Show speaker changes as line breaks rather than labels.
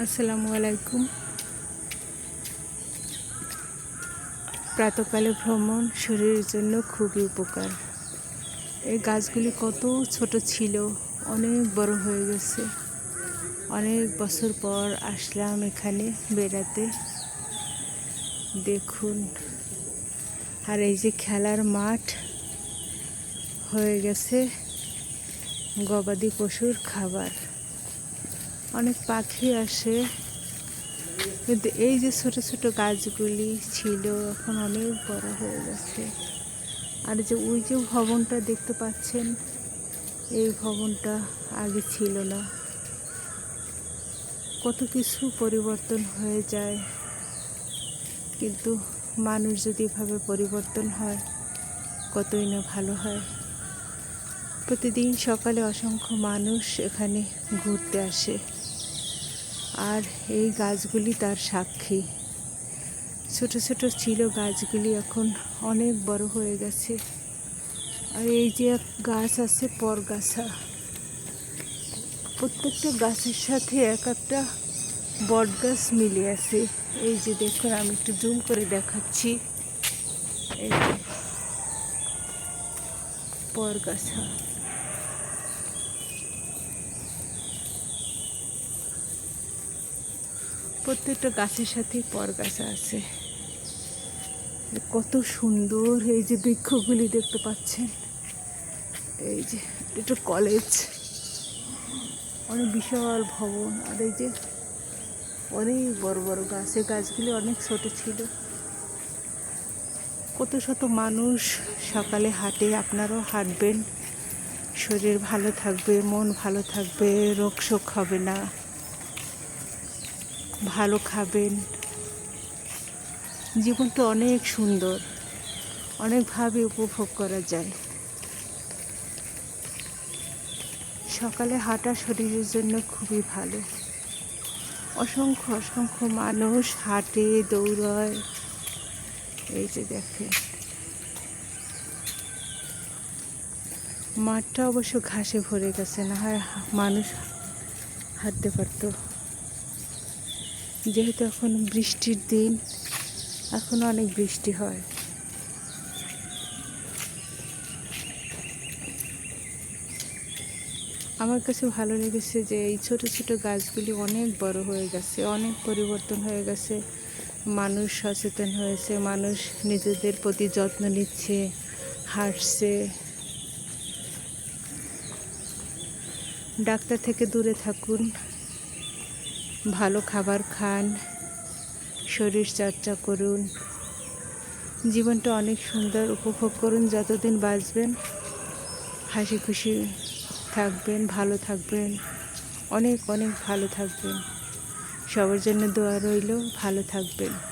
আসসালামু আলাইকুম। প্রাতকালে ভ্রমণ শরীরের জন্য খুবই উপকার। এই গাছগুলি কত ছোট ছিল, অনেক বড় হয়ে গেছে। অনেক বছর পর আসলাম এখানে বেড়াতে। দেখুন, আর এই যে খেলার মাঠ হয়ে গেছে, গবাদি পশুর খাবার। অনেক পাখি আসে। কিন্তু এই যে ছোট ছোট গাছগুলি ছিল, এখন অনেক বড় হয়ে গেছে। আর যে ওই যে ভবনটা দেখতে পাচ্ছেন, এই ভবনটা আগে ছিল না। কত কিছু পরিবর্তন হয়ে যায়। কিন্তু মানুষ যদি এভাবে পরিবর্তন হয়, কতই না ভালো হয়। প্রতিদিন সকালে অসংখ্য মানুষ এখানে ঘুরতে আসে। আর এই গাছগুলি তার সাক্ষী। ছোট ছোট ছিল গাছগুলি, এখন অনেক বড় হয়ে গেছে। আর এই যে গাছ আছে পরগাছা প্রত্যেকটা গাছের সাথে এক একটা বট গাছ মিলে আছে। এই যে দেখুন, আমি একটু জুম করে দেখাচ্ছি। এই পরগাছা প্রত্যেকটা গাছের সাথে পরগাছা আছে। কত সুন্দর এই যে বৃক্ষগুলি দেখতে পাচ্ছেন। এই যে এটা কলেজ অনেক বিশাল ভবন, আর এই যে অনেক বড় বড় গাছ এই গাছগুলি অনেক ছোট ছিল। কত শত মানুষ সকালে হাঁটে, আপনারাও হাঁটবেন। শরীর ভালো থাকবে, মন ভালো থাকবে, রোগ শোক হবে না। ভালো খাবেন। জীবনটা অনেক সুন্দর, অনেকভাবে উপভোগ করা যায়। সকালে হাঁটা শরীরের জন্য খুবই ভালো। অসংখ্য অসংখ্য মানুষ হাঁটে, দৌড়ায়। এই যে দেখেন। মাঠটা অবশ্য ঘাসে ভরে গেছে, না হয় মানুষ হাঁটতে পারতো। যেহেতু এখন বৃষ্টির দিন, এখন অনেক বৃষ্টি হয়। আমার কাছে ভালো লেগেছে যে এই ছোট ছোট গাছগুলি অনেক বড় হয়ে গেছে, অনেক পরিবর্তন হয়ে গেছে। মানুষ সচেতন হয়েছে, মানুষ নিজেদের প্রতি যত্ন নিচ্ছে, হাঁটছে। ডাক্তার থেকে দূরে থাকুন। ভালো খাবার খান, শরীর চর্চা করুন, জীবনটা অনেক সুন্দর উপভোগ করুন, যতদিন বাঁচবেন, হাসি খুশি থাকবেন, ভালো থাকবেন, অনেক অনেক ভালো থাকবেন। সবার জন্য দোয়া রইল, ভালো থাকবেন।